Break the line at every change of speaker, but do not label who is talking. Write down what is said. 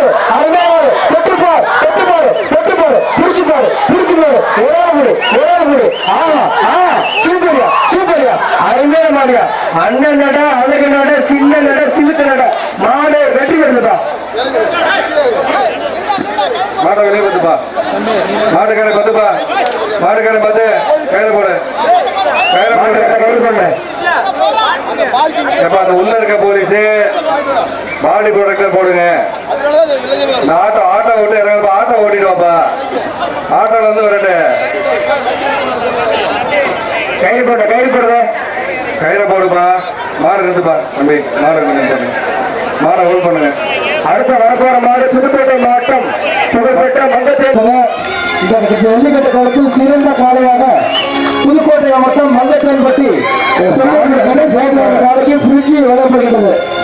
பாரு அருமையா பாரு தொட்டு பாரு தொட்டு பாரு தொட்டு பாரு புடிச்சு பாரு புடிச்சு பாரு ஒரே குடி ஒரே குடி ஆமா ஆ சூப்பரியா சூப்பரியா. நட அழகு நட சின்ன நட சிலுக்கு நட. மாடு வெற்றி பெறுதுப்பா.
மாடை வெளியே வந்துப்பா. மாட்டுக்காரன் பத்துப்பா. மாட்டுக்காரன் பத்து. கயிறு போடு. கயிறு போடு. கயிறு
போடு.
எப்ப அந்த உள்ள இருக்க போலீஸ். பாடி ப்ராடக்ட்ல போடுங்க. ஆட்டோ ஆட்டோ ஓட்டு இறங்க ஆட்டோ ஓட்டிடுவாப்பா ஆட்டோல வந்து வரட்டு.
கயிறு போட கயிறு போடுற.
கையில போடுப்பா. மாடு நிறுத்துப்பா தம்பி. மாடு நிறுத்து மாடை ஹோல்ட் பண்ணுங்க.
அடுத்த வரப்போற மாடு புதுக்கோட்டை மாவட்டம் புகழ்பெற்ற மங்கத்தேன்
இந்த ஜல்லிக்கட்டு காலத்தில் சிறந்த காளையாக புதுக்கோட்டை மாவட்டம் மங்கத்தேன்பட்டி கணேஷ் காலைக்கு பிரிட்ஜி வழங்கப்படுகிறது.